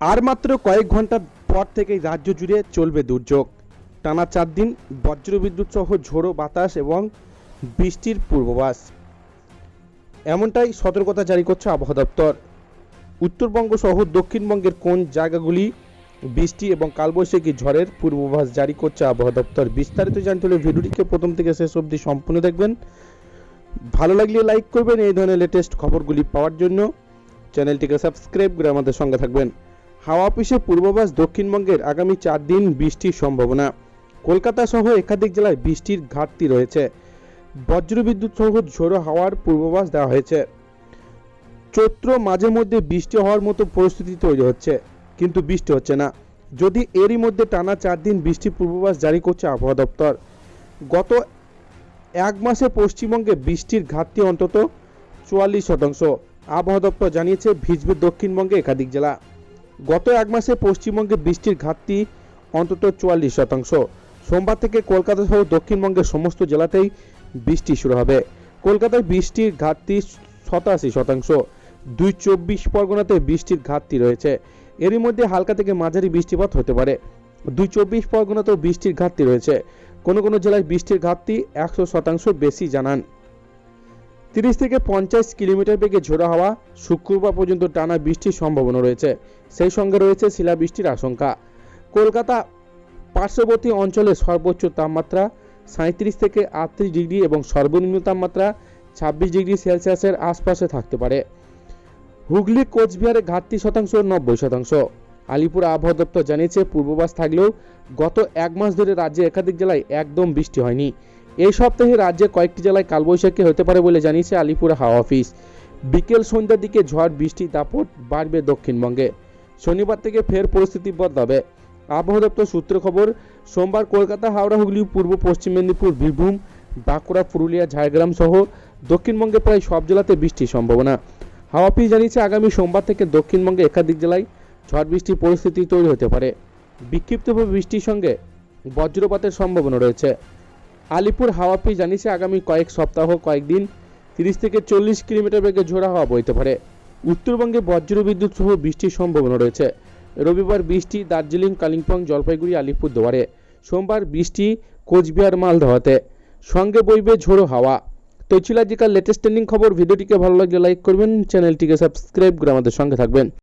আর মাত্র কয়েক ঘণ্টা পর থেকেই রাজ্য জুড়ে চলবে দুর্যোগ। টানা চার দিন বজ্রবিদ্যুৎ সহ ঝোড়ো বাতাস এবং বৃষ্টির পূর্বাভাস। এমনটাই সতর্কতা জারি করছে আবহাওয়া দপ্তর। উত্তরবঙ্গ সহ দক্ষিণবঙ্গের কোন জায়গাগুলি বৃষ্টি এবং কালবৈশাখী ঝড়ের পূর্বাভাস জারি করছে আবহাওয়া দপ্তর? বিস্তারিত জানতে হলে ভিডিওটিকে প্রথম থেকে শেষ অবধি সম্পূর্ণ দেখবেন। ভালো লাগলে লাইক করবেন, এই ধরনের লেটেস্ট খবরগুলি পাওয়ার জন্য চ্যানেলটিকে সাবস্ক্রাইব করে আমাদের সঙ্গে থাকবেন। হাওয়া অফিসে পূর্বাভাস দক্ষিণবঙ্গের আগামী চার দিন বৃষ্টির সম্ভাবনা। কলকাতা সহ একাধিক জেলায় বৃষ্টির ঘাটতি রয়েছে। বজ্রবিদ্যুৎ সহ ঝোড়ো হাওয়ার পূর্বাভাস দেওয়া হয়েছে। চৈত্র মাঝে মধ্যে বৃষ্টি হওয়ার মতো পরিস্থিতি তৈরি হচ্ছে, কিন্তু বৃষ্টি হচ্ছে না। যদি এরই মধ্যে টানা চার দিন বৃষ্টির পূর্বাভাস জারি করছে আবহাওয়া দপ্তর। গত এক মাসে পশ্চিমবঙ্গে বৃষ্টির ঘাটতি অন্তত চুয়াল্লিশ শতাংশ। আবহাওয়া দপ্তর জানিয়েছে, ভিজবে দক্ষিণবঙ্গে একাধিক জেলা। গত এক মাসে পশ্চিমবঙ্গে বৃষ্টির ঘাটতি অন্তত চুয়াল্লিশ শতাংশ। সোমবার থেকে কলকাতা সহ দক্ষিণবঙ্গের সমস্ত জেলাতেই বৃষ্টি শুরু হবে। কলকাতায় বৃষ্টির ঘাটতি সতাশি শতাংশ। দুই চব্বিশ পরগনাতে বৃষ্টির ঘাটতি রয়েছে। এরই মধ্যে হালকা থেকে মাঝারি বৃষ্টিপাত হতে পারে। দুই চব্বিশ পরগনাতেও বৃষ্টির ঘাটতি রয়েছে। কোনো কোনো জেলায় বৃষ্টির ঘাটতি একশো শতাংশ বেশি জানান তিরিশ থেকে পঞ্চাশ কিলোমিটার বেগে ঝোড়ো হাওয়া শুক্রবার পর্যন্ত টানা বৃষ্টির সম্ভাবনা রয়েছে। সেই সঙ্গে রয়েছে শিলাবৃষ্টির আশঙ্কা। কলকাতা পার্শ্ববর্তী অঞ্চলে সর্বোচ্চ তাপমাত্রা সাঁত্রিশ থেকে আটত্রিশ ডিগ্রি এবং সর্বনিম্ন তাপমাত্রা ছাব্বিশ ডিগ্রি সেলসিয়াসের আশপাশে থাকতে পারে। হুগলি, কোচবিহারে ঘাটতি শতাংশ, নব্বই শতাংশ। আলিপুর আবহাওয়া দপ্তর জানিয়েছে, পূর্বাভাস থাকলেও গত এক মাস ধরে রাজ্যে একাধিক জেলায় একদম বৃষ্টি হয়নি। এই সপ্তাহে রাজ্যে কয়েকটি জেলায় কালবৈশাখী হতে পারে বলে জানিয়েছে আলিপুর হাওয়া অফিস। বিকেল সন্ধ্যার দিকে ঝড়, বৃষ্টি, দাপট বাড়বে দক্ষিণবঙ্গে। শনিবার থেকে ফের পরিস্থিতি বদলাবে। আবহাওয়া দপ্তর সূত্র খবর, সোমবার কলকাতা, হাওড়া, হুগলি, পূর্ব, পশ্চিম মেদিনীপুর, বীরভূম, বাঁকুড়া, পুরুলিয়া, ঝাড়গ্রাম সহ দক্ষিণবঙ্গে প্রায় সব জেলাতে বৃষ্টির সম্ভাবনা। হাওয়া অফিস জানিয়েছে, আগামী সোমবার থেকে দক্ষিণবঙ্গে একাধিক জেলায় ঝড়, বৃষ্টির পরিস্থিতি তৈরি হতে পারে। বিক্ষিপ্তভাবে বৃষ্টির সঙ্গে বজ্রপাতের সম্ভাবনা রয়েছে। আলিপুর হাওয়া অফিস জানিয়েছে আগামী কয়েক সপ্তাহ, কয়েকদিন তিরিশ থেকে চল্লিশ কিলোমিটার বেগে ঝোড়া হাওয়া বইতে পারে। উত্তরবঙ্গে বজ্রবিদ্যুৎ সহ বৃষ্টির সম্ভাবনা রয়েছে। রবিবার বৃষ্টি দার্জিলিং, কালিম্পং, জলপাইগুড়ি, আলিপুর দুয়ারে। সোমবার বৃষ্টি কোচবিহার মালদহতে সঙ্গে বইবে ঝোড়ো হাওয়া। তো ছিল আজকের লেটেস্ট ট্রেন্ডিং খবর। ভিডিওটিকে ভালো লাগলে লাইক করবেন, চ্যানেলটিকে সাবস্ক্রাইব করে আমাদের সঙ্গে থাকবেন।